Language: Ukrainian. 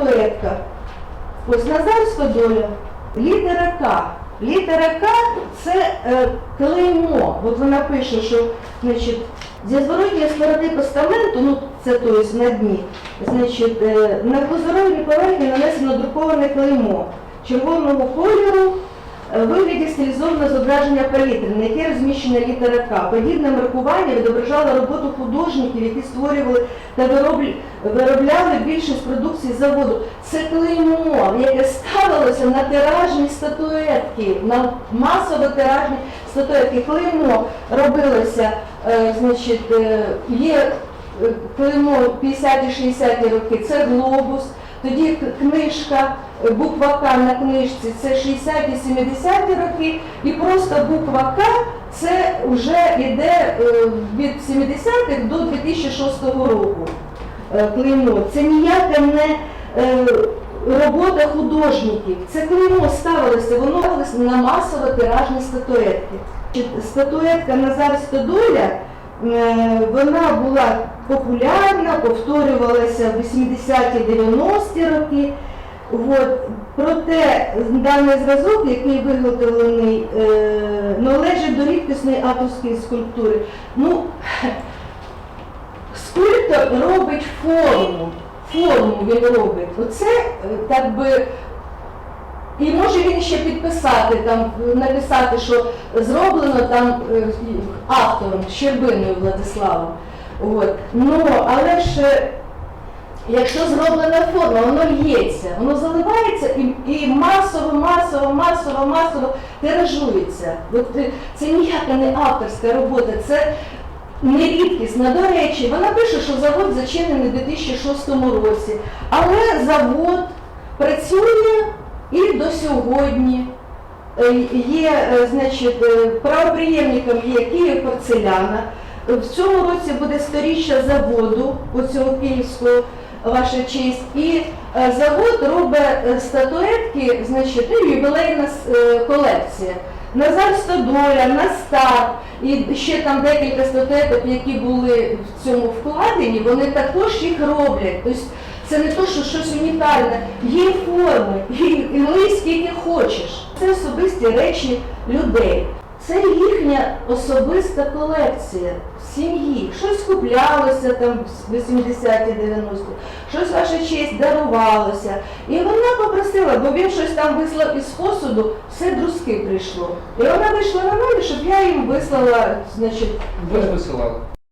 статуетка. Ось Назар Стодоля, літера К. Літера К це е, клеймо. От вона пише, що значить, зі зворотньої сторони постаменту, ну це тобто на дні, значить, е, на позоровій поверхні нанесено друковане клеймо червоного кольору вигляді стилізованого зображення палітри, на якій розміщена літера К. Подібне маркування відображало роботу художників, які створювали та виробляли більшість продукції заводу. Це клеймо, яке ставилося на тиражні статуетки, на масово тиражні статуетки. Клеймо робилося, е, значить, е, є е, клеймо 50-60-ті роки, це глобус. Тоді книжка, е, буква К на книжці це 60-70-ті роки, і просто буква К це вже йде е, від 70-х до 2006 року. е, Клеймо. Це ніяка не робота художників. Це клеймо ставилося, воно на масово тиражні статуетки. Статуетка Назар Стодоля Вона була популярна, повторювалася в 80-ті-90-ті роки. От. Проте даний зразок, який виготовлений, е, належить до рідкісної авторської скульптури. Ну, скульптор робить форму. Форму він робить. Оце е, так би. І може він ще підписати, там, написати, що зроблено там е, автором, Щербиною Владиславом. От. Ну, але ж е, якщо зроблена форма, воно л'ється, воно заливається і, і масово, масово, масово, масово тиражується. От, е, це ніяка не авторська робота, це не рідкісна. До речі, вона пише, що завод зачинений у 2006 році, але завод працює і до сьогодні. Е, Є, е, значить, е, правоприємником є Київ порцеляна. В цьому році буде сторіччя заводу, оцього київського, ваша честь. І завод робить статуетки, значить, ну, ювілейна колекція. Назар Стодоля, Настап і ще там декілька статуеток, які були в цьому вкладені, вони також їх роблять. Тобто це не то, що щось унікальне. Є форми, і, лий скільки хочеш. Це особисті речі людей. Це їхня особиста колекція сім'ї. Щось куплялося там в 80-ті, 90-ті, щось ваша честь дарувалося. І вона попросила, бо він щось там вислав із посуду, все друзки прийшло. І вона вийшла на мене, щоб я їм вислала, значить, Ви ж висилали.